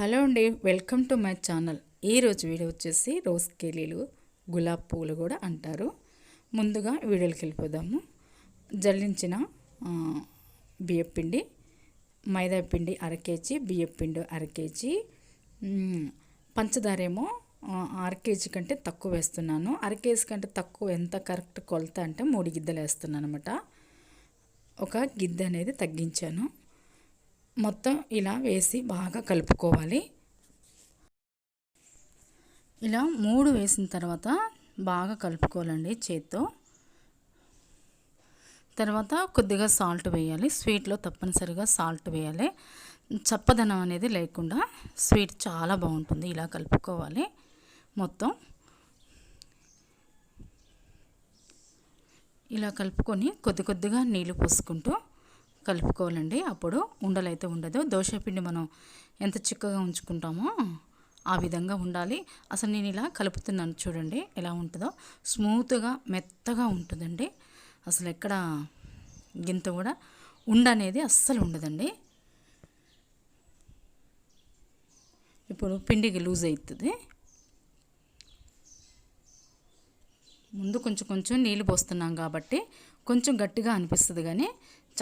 Hello అండి welcome to my channel. ఈరోజు video వచ్చేసి రోజ్ కేలీలు గులాబ్ పువ్వులు కూడా అంటారు. ముందుగా వీడియోకి వెళ్ళిపోదాము. జల్లించిన బియ్యం బియ్యపిండి మైదా పిండి అర కేజీ బియ్యపిండి అర కేజీ పంచదార ఏమో అర కేజీ కంటే తక్కువ వేస్తున్నాను. అర కేజీ కంటే తక్కువ ఎంత కరెక్ట్ కొలత అంటే మూడు గిద్దలు వేస్తున్నాను అనమాట ఒక గిద్దె అనేది తగ్గించాను. మొత్తం ఇలా వేసి బాగా కలుపుకోవాలి. ఇలా మూడు వేసిన తర్వాత బాగా కలుపుకోవాలండి చేత్తో. తర్వాత కొద్దిగా సాల్ట్ వేయాలి. స్వీట్లో తప్పనిసరిగా సాల్ట్ వేయాలి. చప్పదనం అనేది లేకుండా స్వీట్ చాలా బాగుంటుంది. ఇలా కలుపుకోవాలి. మొత్తం ఇలా కలుపుకొని కొద్ది కొద్దిగా నీళ్ళు పోసుకుంటూ కలుపుకోవాలండి. అప్పుడు ఉండలైతే ఉండదు. దోశ పిండి మనం ఎంత చిక్కగా ఉంచుకుంటామో ఆ విధంగా ఉండాలి. అసలు నేను ఇలా కలుపుతున్నాను చూడండి ఎలా ఉంటుందో. స్మూత్గా మెత్తగా ఉంటుందండి. అసలు ఎక్కడ గింత కూడా ఉండ అనేది అస్సలు ఉండదండి. ఇప్పుడు పిండికి లూజ్ అవుతుంది ముందు కొంచెం కొంచెం నీళ్ళు పోస్తున్నాం కాబట్టి కొంచెం గట్టిగా అనిపిస్తుంది కానీ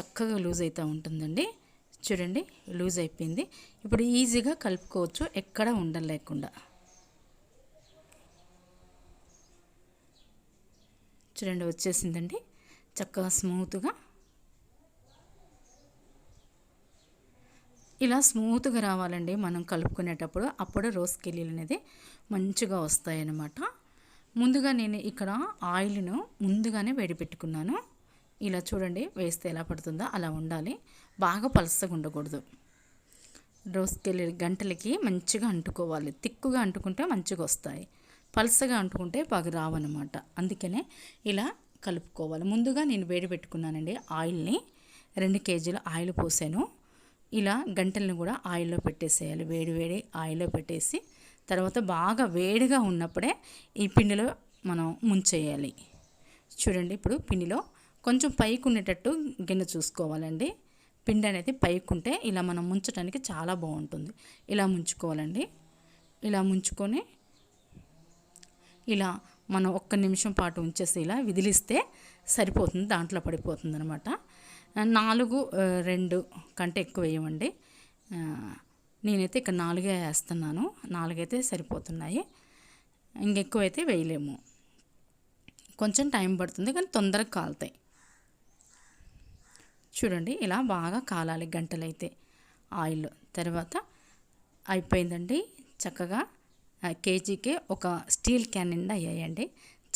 చక్కగా లూజ్ అవుతూ ఉంటుందండి. చూడండి లూజ్ అయిపోయింది. ఇప్పుడు ఈజీగా కలుపుకోవచ్చు ఎక్కడ ఉండలేకుండా. చూడండి వచ్చేసిందండి. చక్కగా స్మూత్గా. ఇలా స్మూత్గా రావాలండి మనం కలుపుకునేటప్పుడు. అప్పుడు రోస్ కెలీలు అనేది మంచిగా వస్తాయన్నమాట. ముందుగా నేను ఇక్కడ ఆయిల్ను ముందుగానే వేడి పెట్టుకున్నాను ఇలా చూడండి వేస్తే ఎలా పడుతుందో అలా ఉండాలి. బాగా పలసగా ఉండకూడదు. రోజుకెళ్ళి గంటలకి మంచిగా అంటుకోవాలి. తిక్కుగా అంటుకుంటే మంచిగా వస్తాయి. పలసగా అంటుకుంటే బాగా రావన్నమాట. అందుకనే ఇలా కలుపుకోవాలి. ముందుగా నేను వేడి పెట్టుకున్నానండి ఆయిల్ని. రెండు కేజీల ఆయిల్ పోసాను. ఇలా గంటలను కూడా ఆయిల్లో పెట్టేసేయాలి. వేడి వేడి ఆయిల్లో పెట్టేసి తర్వాత బాగా వేడిగా ఉన్నప్పుడే ఈ పిండిలో మనం ముంచేయాలి. చూడండి ఇప్పుడు పిండిలో కొంచెం పైకి ఉండేటట్టు గిన్నె చూసుకోవాలండి. పిండి అనేది పైకి ఉంటే ఇలా మనం ముంచడానికి చాలా బాగుంటుంది. ఇలా ముంచుకోవాలండి. ఇలా ముంచుకొని ఇలా మనం ఒక్క నిమిషం పాటు ఉంచేసి ఇలా విదిలిస్తే సరిపోతుంది దాంట్లో పడిపోతుంది అనమాట నాలుగు రెండు కంటే ఎక్కువ వేయమండి. నేనైతే ఇక్కడ నాలుగే వేస్తున్నాను. నాలుగైతే సరిపోతున్నాయి. ఇంకెక్కువైతే వేయలేము. కొంచెం టైం పడుతుంది కానీ తొందరగా కాలుతాయి. చూడండి ఇలా బాగా కాలాలి గంటలైతే. ఆయిల్ తర్వాత అయిపోయిందండి. చక్కగా కేజీకే ఒక స్టీల్ క్యాన్ నిండా అయ్యాయండి.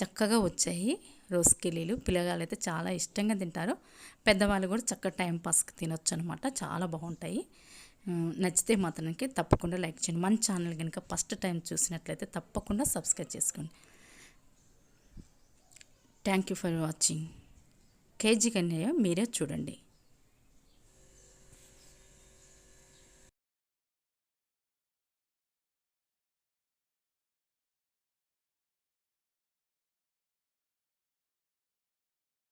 చక్కగా వచ్చాయి రోజ్ కిలీలు పిల్లగాళ్ళు అయితే చాలా ఇష్టంగా తింటారు. పెద్దవాళ్ళు కూడా చక్కగా టైం పాస్కి తినొచ్చు అనమాట చాలా బాగుంటాయి. నచ్చితే మాత్రానికి తప్పకుండా లైక్ చేయండి. మన ఛానల్ కనుక ఫస్ట్ టైం చూసినట్లయితే తప్పకుండా సబ్స్క్రైబ్ చేసుకోండి. Thank you for watching. KG కన్నాయో మీరే చూడండి.